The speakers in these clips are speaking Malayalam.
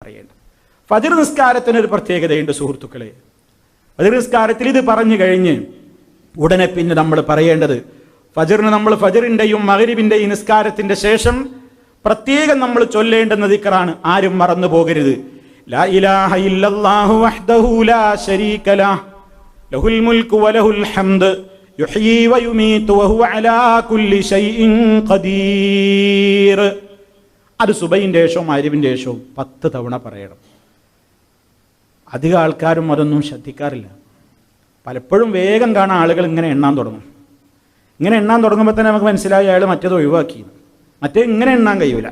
പറയേണ്ടത് ഫജർ നിസ്കാരത്തിന് ഒരു പ്രത്യേകതയുണ്ട് സുഹൃത്തുക്കളെ. ഫജർ നിസ്കാരത്തിൽ ഇത് പറഞ്ഞു കഴിഞ്ഞ് ഉടനെ പിന്നെ നമ്മൾ പറയേണ്ടത് ഫജറിന് നമ്മൾ ഫജറിന്റെയും മകരിബിന്റെയും നിസ്കാരത്തിന്റെ ശേഷം പ്രത്യേകം നമ്മൾ ചൊല്ലേണ്ടുന്ന ദിക്റാണ് ആരും മറന്നു പോകരുത്. അത് സുബൈന്റെ ശേഷവും അരിവിന്റെ ശേഷവും പത്ത് തവണ പറയണം. അധികം ആൾക്കാരും അതൊന്നും ശ്രദ്ധിക്കാറില്ല. പലപ്പോഴും വേഗം കാണാൻ ആളുകൾ ഇങ്ങനെ എണ്ണാൻ തുടങ്ങും. ഇങ്ങനെ എണ്ണാൻ തുടങ്ങുമ്പോൾ തന്നെ നമുക്ക് മനസ്സിലായി അയാൾ മറ്റേത് ഒഴിവാക്കി. മറ്റേ ഇങ്ങനെ എണ്ണാൻ കഴിയൂല.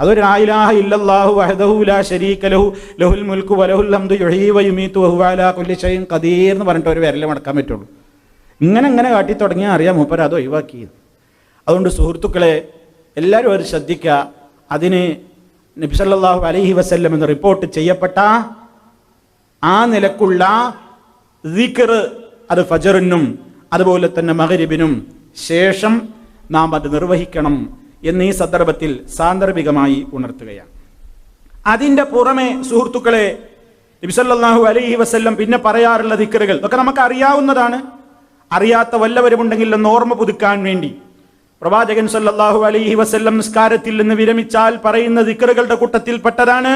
അതൊരു ആയിലാഹ ഇല്ലല്ലാഹു വഹദഹു ലാ ശരീക ലഹു ലഹുൽ മുൽക്കു വലഹുൽ ഹംദു യുഹീ വയുമീതു വഹുവ അലാ കുല്ലി ഷൈൻ ഖദീർ എന്ന് പറഞ്ഞിട്ട് ഒരു വിരൽ മടക്കാൻ പറ്റുള്ളൂ. ഇങ്ങനെ ഇങ്ങനെ കാട്ടി തുടങ്ങിയാൽ അറിയാം മൂപ്പര അത് ഒഴിവാക്കി അതുകൊണ്ട് സുഹൃത്തുക്കളെ എല്ലാവരും അത് ശ്രദ്ധിക്കുക അതിന് നബിസല്ലാഹു അലഹി വസ്ല്ലം എന്ന് റിപ്പോർട്ട് ചെയ്യപ്പെട്ട ആ നിലക്കുള്ള ദിക്കർ അത് ഫജറിനും അതുപോലെ തന്നെ മകരിബിനും ശേഷം നാം അത് നിർവഹിക്കണം എന്ന് സന്ദർഭത്തിൽ സാന്ദർഭികമായി ഉണർത്തുകയാണ്. അതിന്റെ പുറമെ സുഹൃത്തുക്കളെ നബിസല്ലാഹു അലൈഹി വസ്ല്ലം പിന്നെ പറയാറുള്ള ദിക്കറുകൾ ഇതൊക്കെ നമുക്ക് അറിയാവുന്നതാണ്. അറിയാത്ത വല്ലവരുമുണ്ടെങ്കിൽ ഒന്ന് ഓർമ്മ പുതുക്കാൻ വേണ്ടി. പ്രവാചകൻ സല്ലാഹു അലൈഹി വസ്ല്ലം നിസ്കാരത്തിൽ നിന്ന് വിരമിച്ചാൽ പറയുന്ന ദിക്കറുകളുടെ കൂട്ടത്തിൽപ്പെട്ടതാണ്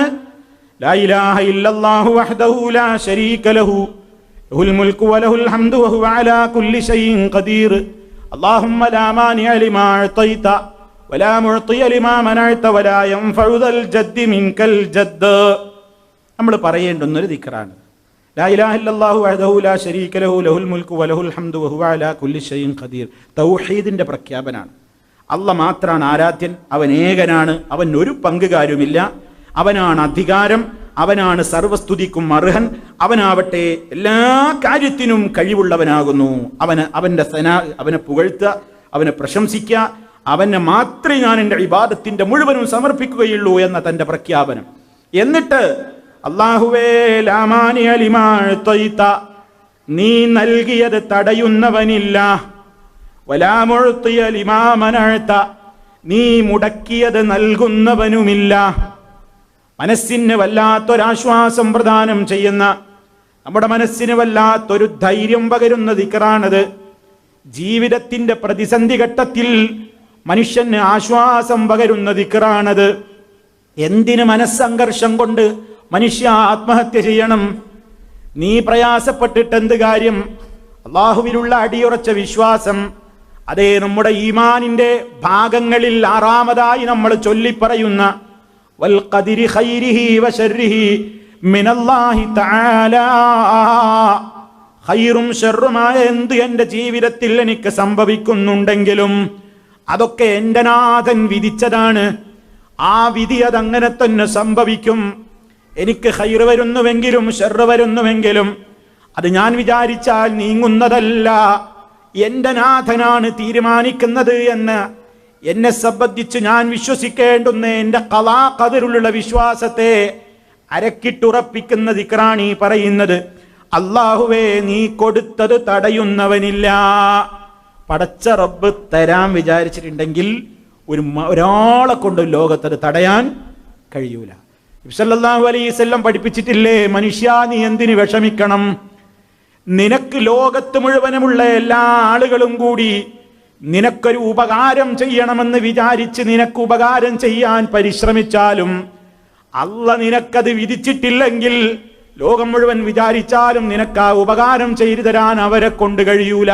നമ്മൾ പറയേണ്ടുന്നൊരു ദിക്കറാണ്. ലാ വഹ്ദഹു ലാ ലഹു ലഹുൽ വലഹുൽ ഹംദു വഹുവ അലാ കുല്ലി ഖദീർ. പ്രഖ്യാപനാണ്. അല്ല മാത്രമാണ് ആരാധ്യൻ അവൻ ഏകനാണ് അവൻ ഒരു പങ്കുകാരുമില്ല. അവനാണ് അധികാരം അവനാണ് സർവസ്തുതിക്കും അർഹൻ അവനാവട്ടെ എല്ലാ കാര്യത്തിനും കഴിവുള്ളവനാകുന്നു. അവന് അവന്റെ സന അവനെ പുകഴ്ത്തുക അവനെ പ്രശംസിക്ക അവനെ മാത്രമേ ഞാൻ എന്റെ ഇബാദത്തിന്റെ മുഴുവനും സമർപ്പിക്കുകയുള്ളൂ എന്ന തന്റെ പ്രഖ്യാപനം. എന്നിട്ട് അള്ളാഹുവേ ലാമാനി അലിമാഴ്ത്തൊയ്ത്ത നീ നൽകിയത് തടയുന്നവനില്ല. വലാമൊഴുത്തിയ ലിമാമനഴ്ത്ത നീ മുടക്കിയത് നൽകുന്നവനുമില്ല. മനസ്സിന് വല്ലാത്തൊരാശ്വാസം പ്രദാനം ചെയ്യുന്ന നമ്മുടെ മനസ്സിന് വല്ലാത്തൊരു ധൈര്യം പകരുന്ന ദിക്കറാണത്. ജീവിതത്തിന്റെ പ്രതിസന്ധി ഘട്ടത്തിൽ മനുഷ്യന് ആശ്വാസം പകരുന്ന ദിക്കറാണത്. എന്തിന് മനസ്സംഘർഷം കൊണ്ട് മനുഷ്യ ആത്മഹത്യ ചെയ്യണം. നീ പ്രയാസപ്പെട്ടിട്ട് എന്ത് കാര്യം? അള്ളാഹുവിലുള്ള അടിയുറച്ച വിശ്വാസം. അതേ നമ്മുടെ ഈമാനിന്റെ ഭാഗങ്ങളിൽ ആറാമതായി നമ്മൾ ചൊല്ലിപ്പറയുന്ന ഖൈറും ഷെറുമായ എന്ത് എന്റെ ജീവിതത്തിൽ എനിക്ക് സംഭവിക്കുന്നുണ്ടെങ്കിലും അതൊക്കെ എന്റെ നാഥൻ വിധിച്ചതാണ്. ആ വിധി അതങ്ങനെ തന്നെ സംഭവിക്കും. എനിക്ക് ഹൈറ് വരുന്നുവെങ്കിലും ഷെറ് വരുന്നുവെങ്കിലും അത് ഞാൻ വിചാരിച്ചാൽ നീങ്ങുന്നതല്ല. എന്റെ നാഥനാണ് തീരുമാനിക്കുന്നത് എന്ന് എന്നെ സംബന്ധിച്ച് ഞാൻ വിശ്വസിക്കേണ്ടുന്ന എന്റെ കലാ കതിരുള്ള വിശ്വാസത്തെ അരക്കിട്ടുറപ്പിക്കുന്ന ദിക്റാണ് ഈ പറയുന്നത് അള്ളാഹുവേ നീ കൊടുത്തത് തടയുന്നവനില്ല. പടച്ച റബ്ബ് തരാൻ വിചാരിച്ചിട്ടുണ്ടെങ്കിൽ ഒരു ഒരാളെ കൊണ്ട് ലോകത്തത് തടയാൻ കഴിയൂല. ഇബ്സല്ലാഹു അലൈവല്ലം പഠിപ്പിച്ചിട്ടില്ലേ മനുഷ്യ നീ എന്തിന് വിഷമിക്കണം? നിനക്ക് ലോകത്ത് മുഴുവനുമുള്ള എല്ലാ ആളുകളും കൂടി നിനക്കൊരു ഉപകാരം ചെയ്യണമെന്ന് വിചാരിച്ച് നിനക്ക് ഉപകാരം ചെയ്യാൻ പരിശ്രമിച്ചാലും അല്ല നിനക്കത് വിധിച്ചിട്ടില്ലെങ്കിൽ ലോകം മുഴുവൻ വിചാരിച്ചാലും നിനക്ക് ആ ഉപകാരം ചെയ്തു തരാൻ അവരെ കൊണ്ട് കഴിയൂല.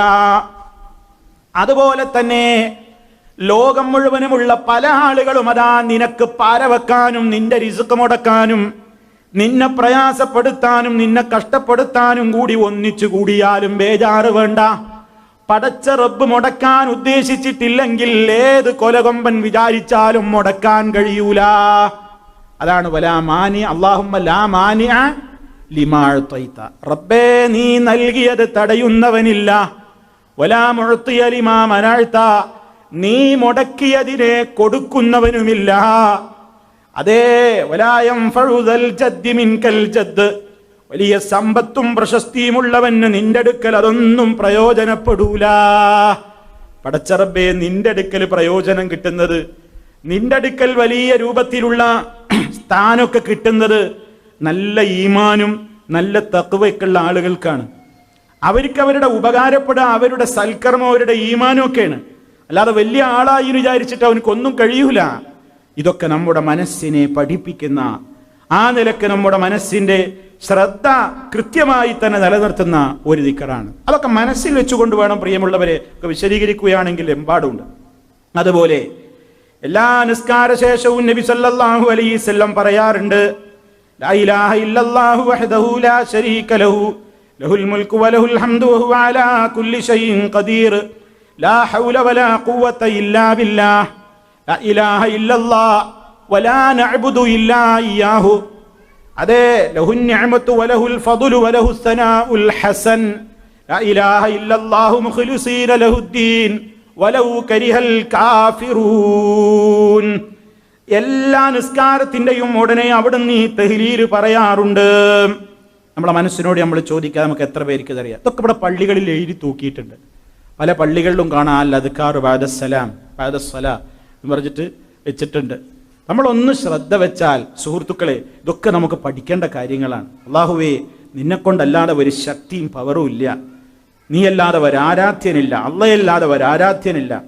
അതുപോലെ തന്നെ ലോകം മുഴുവനുമുള്ള പല ആളുകളും അതാ നിനക്ക് പാരവെക്കാനും നിന്റെ രിസുക്ക് മുടക്കാനും നിന്നെ പ്രയാസപ്പെടുത്താനും നിന്നെ കഷ്ടപ്പെടുത്താനും കൂടി ഒന്നിച്ചു കൂടിയാലും ബേജാറ് വേണ്ട. പടച്ച റബ്ബ് മുടക്കാൻ ഉദ്ദേശിച്ചിട്ടില്ലെങ്കിൽ ഏത് കൊലകൊമ്പൻ വിചാരിച്ചാലും മുടക്കാൻ കഴിയൂല. അതാണ് വലാ മാനി അള്ളാഹുമ്മ ലാ ലിമാഴ്ത്തൈത്ത റബ്ബേ നീ നൽകിയത് തടയുന്നവനില്ല. വലാ മുഴത്തിയ ലിമാ മനാഴ്ത്ത നീ മുടക്കിയതിനെ കൊടുക്കുന്നവനുമില്ല. അതേ വലായം മിൻകൽ ജദ്ദ്. വലിയ സമ്പത്തും പ്രശസ്തിയുമുള്ളവന് നിന്റെ അടുക്കൽ അതൊന്നും പ്രയോജനപ്പെടൂല. പടച്ചറബേ നിന്റെ അടുക്കൽ പ്രയോജനം കിട്ടുന്നത് നിന്റെ അടുക്കൽ വലിയ രൂപത്തിലുള്ള സ്ഥാനമൊക്കെ കിട്ടുന്നത് നല്ല ഈമാനും നല്ല തക്കുവയ്ക്കുള്ള ആളുകൾക്കാണ്. അവർക്ക് അവരുടെ ഉപകാരപ്പെടുക അവരുടെ സൽക്കർമ്മം അവരുടെ ഈമാനും ഒക്കെയാണ്. അല്ലാതെ വലിയ ആളായി വിചാരിച്ചിട്ട് അവനക്കൊന്നും കഴിയൂല. ഇതൊക്കെ നമ്മുടെ മനസ്സിനെ പഠിപ്പിക്കുന്ന ആ നിലയ്ക്ക് നമ്മുടെ മനസ്സിന്റെ ശ്രദ്ധ കൃത്യമായി തന്നെ നിലനിർത്തുന്ന ഒരു ദിക്കറാണ്. അതൊക്കെ മനസ്സിൽ വെച്ചുകൊണ്ട് വേണം പ്രിയമുള്ളവരെ ഒക്കെ വിശദീകരിക്കുകയാണെങ്കിൽ എമ്പാടുണ്ട്. അതുപോലെ എല്ലാ നിസ്കാര ശേഷവും നബി സല്ലല്ലാഹു അലൈഹി വസല്ലം പറയാറുണ്ട് ലഹുൽ മുൽക്കു വലഹുൽ ഹംദു അലാ കുല്ലി ഖദീർ. ലാ ഹൗല വലാ ഖുവത ഇല്ലാ ലാ ഇലാഹ ഇല്ലല്ലാഹ് വലാ ഇല്ലാ വലഹുൽ സനാഉൽ ഹസൻ. ലാ ഇലാഹ ഇല്ലല്ലാഹു ലഹുദ്ദീൻ. വലൗ കരിഹൽ കാഫിറൂൻ. എല്ലാ നിസ്കാരത്തിന്റെയും ഉടനെ അവിടുന്ന് ഈ തെഹ്ലീൽ പറയാറുണ്ട്. നമ്മളെ മനസ്സിനോട് നമ്മൾ ചോദിക്കുക നമുക്ക് എത്ര പേർക്ക് ഇതറിയാം? ഇതൊക്കെ ഇവിടെ പള്ളികളിൽ എഴുതി തൂക്കിയിട്ടുണ്ട്. പല പള്ളികളിലും കാണാം അൽ അദ്ക്കാർ ബാദസ്സലാം ബാദസ്സല എന്ന് പറഞ്ഞിട്ട് വെച്ചിട്ടുണ്ട്. നമ്മളൊന്ന് ശ്രദ്ധ വെച്ചാൽ സുഹൃത്തുക്കളെ ഇതൊക്കെ നമുക്ക് പഠിക്കേണ്ട കാര്യങ്ങളാണ്. അള്ളാഹുവേ നിന്നെ കൊണ്ടല്ലാതെ ഒരു ശക്തിയും പവറും ഇല്ല. നീയല്ലാതെ ഒരാരാധ്യനില്ല അള്ളയല്ലാതെ ഒരാരാധ്യനില്ല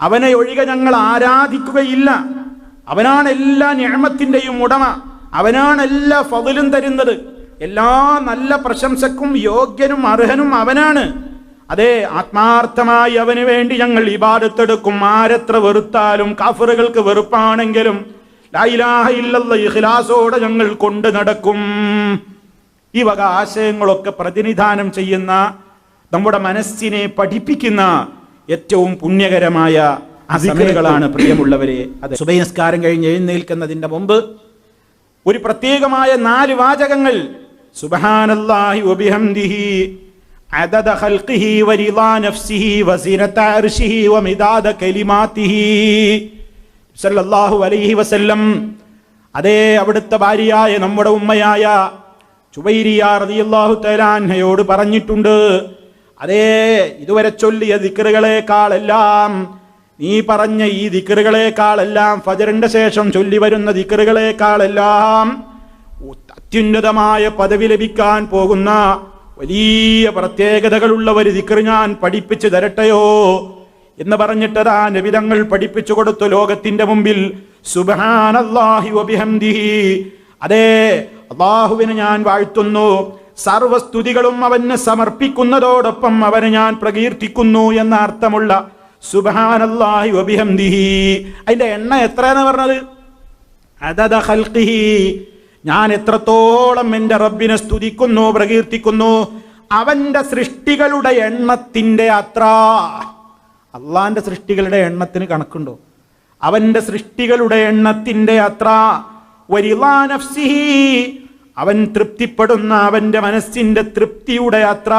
അവനെ ഒഴികെ ഞങ്ങൾ ആരാധിക്കുകയില്ല. അവനാണ് എല്ലാ ഞാമത്തിന്റെയും ഉടമ. അവനാണ് എല്ലാ ഫതിലും തരുന്നത്. എല്ലാ നല്ല പ്രശംസക്കും യോഗ്യനും അർഹനും അവനാണ്. അതെ ആത്മാർത്ഥമായി അവന് വേണ്ടി ഞങ്ങൾ ഇബാദത്തെടുക്കും. ആരെത്ര വെറുത്താലും കാഫറുകൾക്ക് വെറുപ്പാണെങ്കിലും ഇഖ്ലാസോടെ ഞങ്ങൾ കൊണ്ടു നടക്കും. ഈ വക ആശയങ്ങളൊക്കെ പ്രതിനിധാനം ചെയ്യുന്ന നമ്മുടെ മനസ്സിനെ പഠിപ്പിക്കുന്ന ഏറ്റവും പുണ്യകരമായ അസിക്കറുകളാണ് പ്രിയമുള്ളവരെ. അത്. സുബൈ നിസ്കാരം കഴിഞ്ഞ് എഴുന്നേൽക്കുന്നതിന്റെ മുമ്പ് ഒരു പ്രത്യേകമായ നാല് വാചകങ്ങൾ. സുബ്ഹാനല്ലാഹി വബിഹംദിഹി. عدد خلقه ورضا نفسه وزنة عرشه ومداد كلماته സല്ലല്ലാഹു അലൈഹി വസല്ലം അതേ അവിടുത്തെ ഭാര്യയായ നമ്മുടെ ഉമ്മയായ ചുബൈരിയ റളിയല്ലാഹു തആലാൻഹയോട് പറഞ്ഞിട്ടുണ്ട് അതേ ഇതുവരെ ചൊല്ലിയ ദിക്റുകളെക്കാളെല്ലാം നീ പറഞ്ഞ ഈ ദിക്റുകളെക്കാളെല്ലാം ഫജറിന്റെ ശേഷം ചൊല്ലി വരുന്ന ദിക്റുകളെക്കാളെല്ലാം അത്യുന്നതമായ പദവി ലഭിക്കാൻ പോകുന്ന വലിയ പ്രത്യേകതകളുള്ള ഒരു ദിക്ർ ഞാൻ പഠിപ്പിച്ചു തരട്ടെയോ എന്ന് പറഞ്ഞിട്ടതാ നബിതങ്ങൾ പഠിപ്പിച്ചു കൊടുത്തു ലോകത്തിന്റെ മുമ്പിൽ. അതേ അള്ളാഹുവിനെ ഞാൻ വാഴ്ത്തുന്നു. സർവസ്തുതികളും അവന് സമർപ്പിക്കുന്നതോടൊപ്പം അവനെ ഞാൻ പ്രകീർത്തിക്കുന്നു എന്ന അർത്ഥമുള്ള സുബ്ഹാനല്ലാഹി വബിഹംദിഹി. അതിന്റെ എണ്ണ എത്രയെന്ന് പറഞ്ഞത്? ഞാൻ എത്രത്തോളം എന്റെ റബ്ബിനെ സ്തുതിക്കുന്നു പ്രകീർത്തിക്കുന്നു അവന്റെ സൃഷ്ടികളുടെ എണ്ണത്തിന്റെ അത്ര. അള്ളാന്റെ സൃഷ്ടികളുടെ എണ്ണത്തിന് കണക്കുണ്ടോ? അവന്റെ സൃഷ്ടികളുടെ എണ്ണത്തിന്റെ അത്ര. അവൻ തൃപ്തിപ്പെടുന്ന അവന്റെ മനസ്സിന്റെ തൃപ്തിയുടെ അത്ര.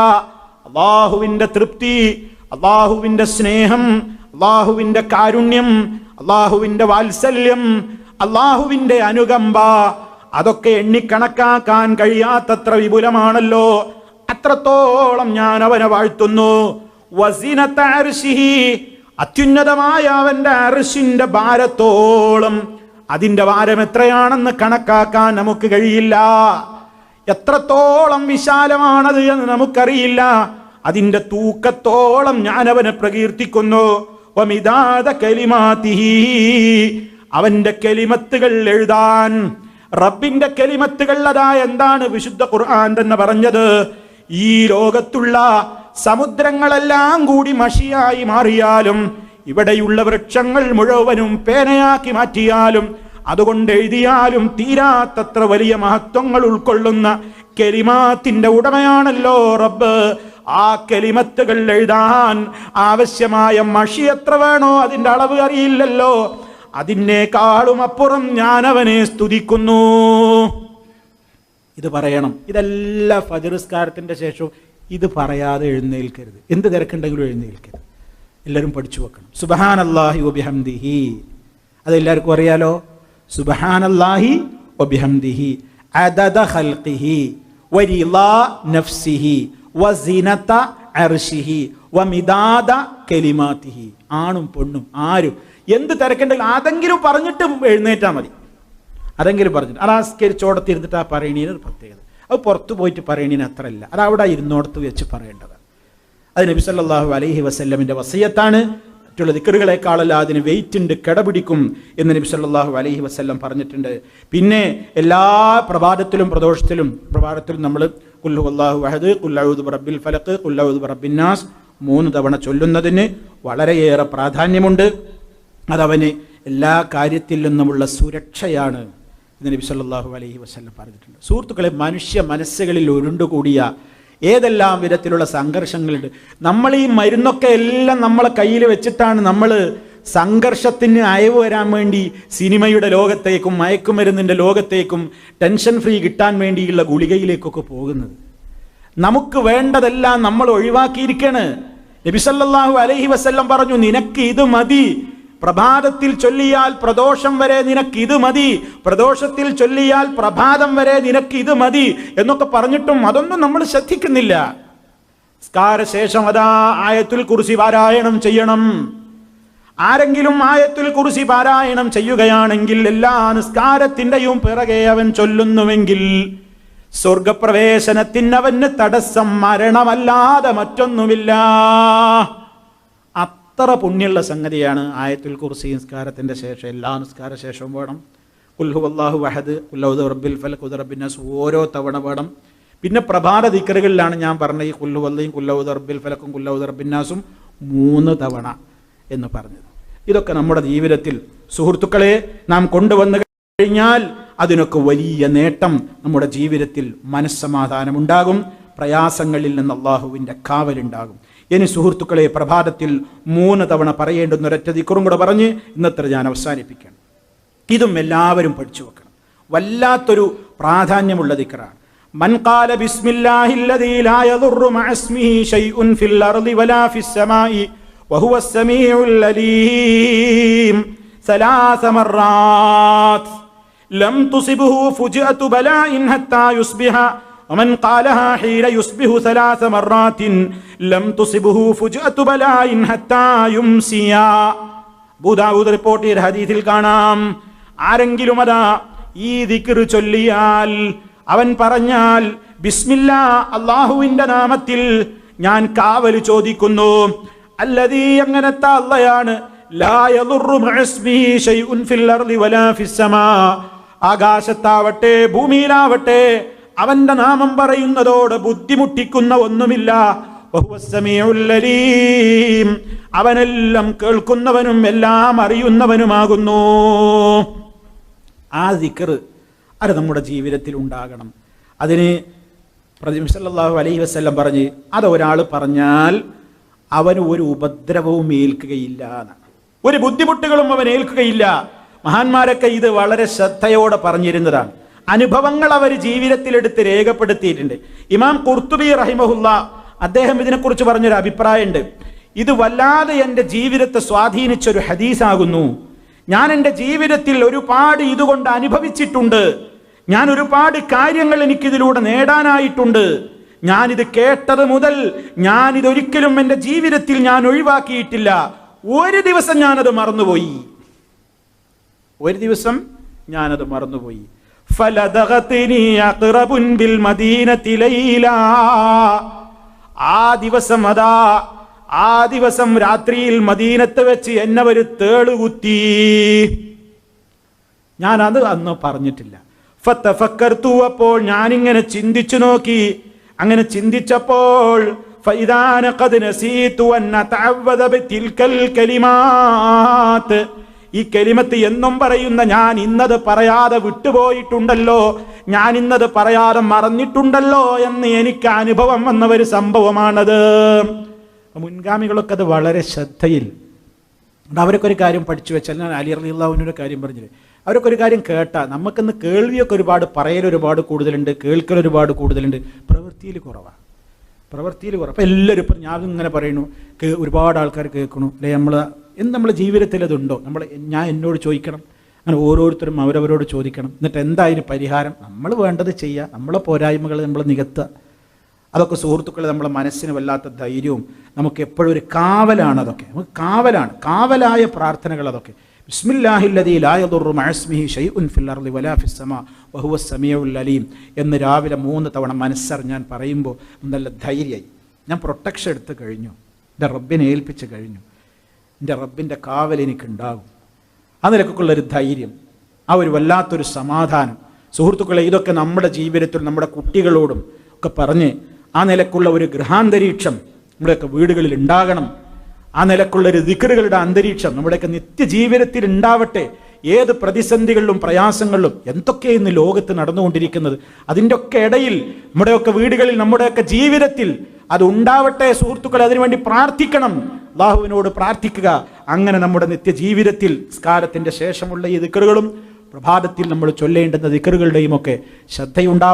അള്ളാഹുവിന്റെ തൃപ്തി അള്ളാഹുവിന്റെ സ്നേഹം അള്ളാഹുവിന്റെ കാരുണ്യം അള്ളാഹുവിന്റെ വാത്സല്യം അള്ളാഹുവിന്റെ അനുകമ്പ അതൊക്കെ എണ്ണിക്കണക്കാക്കാൻ കഴിയാത്തത്ര വിപുലമാണല്ലോ. അത്രത്തോളം ഞാൻ അവനെ വാഴ്ത്തുന്നു അത്യുന്നതമായ അവന്റെ അർശിന്റെ ഭാരത്തോളം. അതിന്റെ ഭാരം എത്രയാണെന്ന് കണക്കാക്കാൻ നമുക്ക് കഴിയില്ല. എത്രത്തോളം വിശാലമാണത് എന്ന് നമുക്കറിയില്ല. അതിന്റെ തൂക്കത്തോളം ഞാൻ അവനെ പ്രകീർത്തിക്കുന്നു അവന്റെ കലിമത്തുകൾ എഴുതാൻ റബ്ബിന്റെ കെലിമത്തുകൾ അതാ എന്താണ് വിശുദ്ധ ഖുർആൻ തന്നെ പറഞ്ഞത്? ഈ ലോകത്തുള്ള സമുദ്രങ്ങളെല്ലാം കൂടി മഷിയായി മാറിയാലും ഇവിടെയുള്ള വൃക്ഷങ്ങൾ മുഴുവനും പേനയാക്കി മാറ്റിയാലും അതുകൊണ്ട് എഴുതിയാലും തീരാത്തത്ര വലിയ മഹത്വങ്ങൾ ഉൾക്കൊള്ളുന്ന കെലിമാത്തിന്റെ ഉടമയാണല്ലോ റബ്ബ്. ആ കെലിമത്തുകൾ എഴുതാൻ ആവശ്യമായ മഷി എത്ര വേണോ അതിന്റെ അളവ് അറിയില്ലല്ലോ. അതിനേക്കാളും അപ്പുറം ഞാൻ അവനെ സ്തുതിക്കുന്നു. ഇത് പറയണം. ഇതെല്ലാം ഫജറുസ്കാരത്തിന്റെ ശേഷവും ഇത് പറയാതെ എഴുന്നേൽക്കരുത്. എന്ത് തിരക്കുണ്ടെങ്കിലും എഴുന്നേൽക്കരുത്. എല്ലാവരും പഠിച്ചു വെക്കണം. സുബഹാൻ അള്ളാഹി ഒബിഹംദിഹി അതെല്ലാവർക്കും അറിയാലോ? സുബഹാൻ അള്ളാഹി ഒബിഹംദിഹി അദദ വരിലാ നഫ്സിഹി. വസിനത അർശിഹി വമിദാദ കലിമാതിഹി ആണും പെണ്ണും. ആരും എന്ത് തിരക്കുണ്ടെങ്കിലും അതെങ്കിലും പറഞ്ഞിട്ട് എഴുന്നേറ്റാൽ മതി. അതെങ്കിലും പറഞ്ഞിട്ട് അത് ഇരുന്നിട്ട് ആ പറയണീന് ഒരു പ്രത്യേകത. അത് പുറത്തു പോയിട്ട് പറയണീന് അത്ര ഇല്ല അത് അവിടെ ഇരുന്നോടത്ത് വെച്ച് പറയേണ്ടത്. അത് നബി സല്ലാഹു അലൈഹി വസല്ലമിന്റെ വസയ്യത്താണ് മറ്റുള്ള ദിക്കറുകളെക്കാളല്ല അതിന് വെയിറ്റ് ഉണ്ട് കിടപിടിക്കും എന്ന് നബി സല്ലാഹു അലൈഹി വസ്ല്ലം പറഞ്ഞിട്ടുണ്ട്. പിന്നെ എല്ലാ പ്രഭാതത്തിലും പ്രദോഷത്തിലും പ്രഭാതത്തിലും നമ്മൾ കുല്ലു അള്ളാഹു വഹദ് കുല്ലൗദ് റബ്ബിൽ ഫലക്ക് കുല്ലൗദ് റബ്ബിന്നാസ് മൂന്ന് തവണ ചൊല്ലുന്നതിന് വളരെയേറെ പ്രാധാന്യമുണ്ട്. അതവന് എല്ലാ കാര്യത്തിൽ നിന്നുമുള്ള സുരക്ഷയാണ് എന്ന് നബി സല്ലാഹു അലൈഹി വസല്ലം പറഞ്ഞിട്ടുണ്ട്. സുഹൃത്തുക്കളെ മനുഷ്യ മനസ്സുകളിൽ ഉരുണ്ടുകൂടിയ ഏതെല്ലാം വിധത്തിലുള്ള സംഘർഷങ്ങളുണ്ട്. നമ്മൾ ഈ മരുന്നൊക്കെ എല്ലാം നമ്മളെ കയ്യിൽ വെച്ചിട്ടാണ് നമ്മൾ സംഘർഷത്തിന് അയവ് വരാൻ വേണ്ടി സിനിമയുടെ ലോകത്തേക്കും മയക്കുമരുന്നിന്റെ ലോകത്തേക്കും ടെൻഷൻ ഫ്രീ കിട്ടാൻ വേണ്ടിയുള്ള ഗുളികയിലേക്കൊക്കെ പോകുന്നത്. നമുക്ക് വേണ്ടതെല്ലാം നമ്മൾ ഒഴിവാക്കിയിരിക്കാണ്. നബിസല്ലാഹു അലൈഹി വസ്ല്ലം പറഞ്ഞു നിനക്ക് ഇത് മതി. പ്രഭാതത്തിൽ ചൊല്ലിയാൽ പ്രദോഷം വരെ നിനക്ക് ഇത് മതി. പ്രദോഷത്തിൽ ചൊല്ലിയാൽ പ്രഭാതം വരെ നിനക്ക് ഇത് മതി എന്നൊക്കെ പറഞ്ഞിട്ടും അതൊന്നും നമ്മൾ ശ്രദ്ധിക്കുന്നില്ല. സ്കാരശേഷം അതാ ആയത്തിൽ കുറിച്ച് പാരായണം ചെയ്യണം. ആരെങ്കിലും ആയത്തിൽ കുറിച്ച് പാരായണം ചെയ്യുകയാണെങ്കിൽ എല്ലാ നിസ്കാരത്തിന്റെയും പിറകെ അവൻ ചൊല്ലുന്നുവെങ്കിൽ സ്വർഗപ്രവേശനത്തിന് അവന് തടസ്സം മരണമല്ലാതെ മറ്റൊന്നുമില്ല. അത്ര പുണ്യമുള്ള സംഗതിയാണ് ആയത്തുൽ കുർസി നിസ്കാരത്തിന്റെ ശേഷം എല്ലാ നിസ്കാര ശേഷവും വേണം. കുൽഹു അള്ളാഹു വഹദ് കുല്ലൗദ് റബ്ബിൽ ഫലക് ഉദറബിന്നസ് ഓരോ തവണ വേണം. പിന്നെ പ്രഭാത ദിക്കറുകളിലാണ് ഞാൻ പറഞ്ഞ ഈ കുല്ലു വല്ലയും കുല്ലൗദ് റബ്ബിൽ ഫലക്കും കുല്ലൗദ് റബ്ബിന്നാസും മൂന്ന് തവണ എന്ന് പറഞ്ഞത്. ഇതൊക്കെ നമ്മുടെ ജീവിതത്തിൽ സുഹൃത്തുക്കളെ നാം കൊണ്ടുവന്നു കഴിഞ്ഞാൽ അതിനൊക്കെ വലിയ നേട്ടം നമ്മുടെ ജീവിതത്തിൽ മനസ്സമാധാനമുണ്ടാകും പ്രയാസങ്ങളിൽ നിന്ന് അള്ളാഹുവിന്റെ കാവലുണ്ടാകും. ഇനി സുഹൃത്തുക്കളെ പ്രഭാതത്തിൽ മൂന്ന് തവണ പറയേണ്ടുന്ന ഒരൊറ്റ ദിക്കറും കൂടെ പറഞ്ഞ് ഇന്നത്തെ ഞാൻ അവസാനിപ്പിക്കണം ഇതും എല്ലാവരും പഠിച്ചു വെക്കണം വല്ലാത്തൊരു പ്രാധാന്യമുള്ള ദിക്കറാണ് من قال بسم الله الذي لا يضر مع اسمه شيء في الأرض ولا في السماء وهو السميع العليم ثلاث مرات لم تصبه فجأة بلاء حتى يصبح ومن قالها حين يصبح ثلاث مرات لم تصبه فجأة بلاء حتى يمسيا ബുദാവൂദ് റിപ്പോർട്ട് ചെയ്ത ഹദീസിൽ കാണാം ആരെങ്കിലും അതാ ഈ ദിക്ർ ചൊല്ലിയാൽ അവൻ പറഞ്ഞാൽ ബിസ്മില്ല അള്ളാഹുവിന്റെ നാമത്തിൽ ഞാൻ കാവല് ചോദിക്കുന്നു അല്ലതീ അങ്ങനത്തെ അള്ളയാണ് ലാ യദുറു മഅസ്മിഹി ശൈഉൻ ഫിൽ അർളി വലാ ഫിസ് സമാ ആകാശത്താവട്ടെ ഭൂമിയിലാവട്ടെ അവന്റെ നാമം പറയുന്നതോട് ബുദ്ധിമുട്ടിക്കുന്ന ഒന്നുമില്ല. അവനെല്ലാം കേൾക്കുന്നവനും എല്ലാം അറിയുന്നവനുമാകുന്നു. ആ ദിക്കർ അത് നമ്മുടെ ജീവിതത്തിൽ ഉണ്ടാകണം. അതിന് സല്ലല്ലാഹു അലൈഹി വസല്ലം പറഞ്ഞ് അത് ഒരാൾ പറഞ്ഞാൽ അവന് ഒരു ഉപദ്രവവും ഏൽക്കുകയില്ല എന്നാണ് ഒരു ബുദ്ധിമുട്ടുകളും അവൻ ഏൽക്കുകയില്ല. മഹാന്മാരൊക്കെ ഇത് വളരെ ശ്രദ്ധയോടെ പറഞ്ഞിരുന്നതാണ്. അനുഭവങ്ങൾ അവർ ജീവിതത്തിലെടുത്ത് രേഖപ്പെടുത്തിയിട്ടുണ്ട്. ഇമാം കുർത്തുബി റഹിമഹുല്ല അദ്ദേഹം ഇതിനെക്കുറിച്ച് പറഞ്ഞൊരു അഭിപ്രായമുണ്ട്. ഇത് വല്ലാതെ എന്റെ ജീവിതത്തെ സ്വാധീനിച്ച ഒരു ഹദീസാകുന്നു. ഞാൻ എന്റെ ജീവിതത്തിൽ ഒരുപാട് ഇതുകൊണ്ട് അനുഭവിച്ചിട്ടുണ്ട്. ഞാൻ ഒരുപാട് കാര്യങ്ങൾ എനിക്കിതിലൂടെ നേടാനായിട്ടുണ്ട്. ഞാനിത് കേട്ടത് മുതൽ ഞാൻ ഇതൊരിക്കലും എന്റെ ജീവിതത്തിൽ ഞാൻ ഒഴിവാക്കിയിട്ടില്ല. ഒരു ദിവസം ഞാനത് മറന്നുപോയി. ഒരു ദിവസം ഞാനത് മറന്നുപോയി. ആ ദിവസം അതാ ആ ദിവസം രാത്രിയിൽ മദീനത്ത് വെച്ച് എന്നെ ഒരു തേളുകുത്തി ഞാൻ അത് അന്ന് പറഞ്ഞിട്ടില്ല. ഫത്തഫക്കർത്തു അപ്പോൾ ഞാനിങ്ങനെ ചിന്തിച്ചു നോക്കി. അങ്ങനെ ചിന്തിച്ചപ്പോൾ ഫൈദാന ഖദ് നസീതു അൻ അതഅവദ ബിതിൽകൽ കലിമാത്ത്. ഈ കലിമത്ത് എന്നും പറയുന്ന ഞാൻ ഇന്നത് പറയാതെ വിട്ടുപോയിട്ടുണ്ടല്ലോ. ഞാൻ ഇന്നത് പറയാതെ മറന്നിട്ടുണ്ടല്ലോ എന്ന് എനിക്ക് അനുഭവം വന്ന ഒരു സംഭവമാണത്. മുൻഗാമികളൊക്കെ അത് വളരെ ശ്രദ്ധയിൽ. അവരൊക്കെ ഒരു കാര്യം പഠിച്ചു വെച്ചാൽ ഞാൻ അലി അള്ളാഹുവിനൊരു കാര്യം പറഞ്ഞില്ലേ? അവരൊക്കെ ഒരു കാര്യം കേട്ടാ നമുക്കിന്ന് കേൾവിയൊക്കെ ഒരുപാട് പറയൽ ഒരുപാട് കൂടുതലുണ്ട് കേൾക്കൽ ഒരുപാട് കൂടുതലുണ്ട്. പ്രവൃത്തിയിൽ കുറവാണ് പ്രവൃത്തിയിൽ കുറവ്. അപ്പം എല്ലാവരും ഇപ്പം ഞാൻ ഇങ്ങനെ പറയുന്നു ഒരുപാട് ആൾക്കാർ കേൾക്കണു. അല്ലെ നമ്മൾ എന്ത് നമ്മൾ ജീവിതത്തിൽ അതുണ്ടോ? നമ്മൾ ഞാൻ എന്നോട് ചോദിക്കണം. അങ്ങനെ ഓരോരുത്തരും അവരവരോട് ചോദിക്കണം. എന്നിട്ട് എന്തായാലും പരിഹാരം? നമ്മൾ വേണ്ടത് ചെയ്യുക നമ്മളെ പോരായ്മകൾ നമ്മൾ നികത്തുക. അതൊക്കെ സുഹൃത്തുക്കളെ നമ്മളെ മനസ്സിന് വല്ലാത്ത ധൈര്യവും നമുക്ക് എപ്പോഴും ഒരു കാവലാണ് അതൊക്കെ. നമുക്ക് കാവലാണ്. കാവലായ പ്രാർത്ഥനകൾ അതൊക്കെ. അലീം എന്ന് രാവിലെ മൂന്ന് തവണ മനസ്സറിഞ്ഞ് ഞാൻ പറയുമ്പോൾ നല്ല ധൈര്യമായി. ഞാൻ പ്രൊട്ടക്ഷൻ എടുത്ത് കഴിഞ്ഞു. എന്റെ റബ്ബിനെ ഏൽപ്പിച്ച് കഴിഞ്ഞു. എന്റെ റബ്ബിന്റെ കാവൽ എനിക്കുണ്ടാകും ആ നിലക്കൊള്ളൊരു ധൈര്യം ആ ഒരു വല്ലാത്തൊരു സമാധാനം. സുഹൃത്തുക്കളെ ഇതൊക്കെ നമ്മുടെ ജീവിതത്തിൽ നമ്മുടെ കുട്ടികളോടും ഒക്കെ പറഞ്ഞ് ആ നിലക്കുള്ള ഒരു ഗൃഹാന്തരീക്ഷം നമ്മുടെയൊക്കെ വീടുകളിൽ ഉണ്ടാകണം. ആ നിലക്കുള്ള ഒരു ദിക്കറുകളുടെ അന്തരീക്ഷം നമ്മുടെയൊക്കെ നിത്യജീവിതത്തിൽ ഉണ്ടാവട്ടെ. ഏത് പ്രതിസന്ധികളിലും പ്രയാസങ്ങളിലും എന്തൊക്കെ ഇന്ന് ലോകത്ത് നടന്നുകൊണ്ടിരിക്കുന്നത് അതിന്റെ ഒക്കെ ഇടയിൽ നമ്മുടെയൊക്കെ വീടുകളിൽ നമ്മുടെയൊക്കെ ജീവിതത്തിൽ അത് ഉണ്ടാവട്ടെ സുഹൃത്തുക്കൾ അതിനുവേണ്ടി പ്രാർത്ഥിക്കണം. അള്ളാഹുവിനോട് പ്രാർത്ഥിക്കുക. അങ്ങനെ നമ്മുടെ നിത്യജീവിതത്തിൽ സ്കാരത്തിന്റെ ശേഷമുള്ള ഈ ദിക്കറുകളും പ്രഭാതത്തിൽ നമ്മൾ ചൊല്ലേണ്ടുന്ന ദിക്കറുകളുടെയും ഒക്കെ ശ്രദ്ധയുണ്ടാവും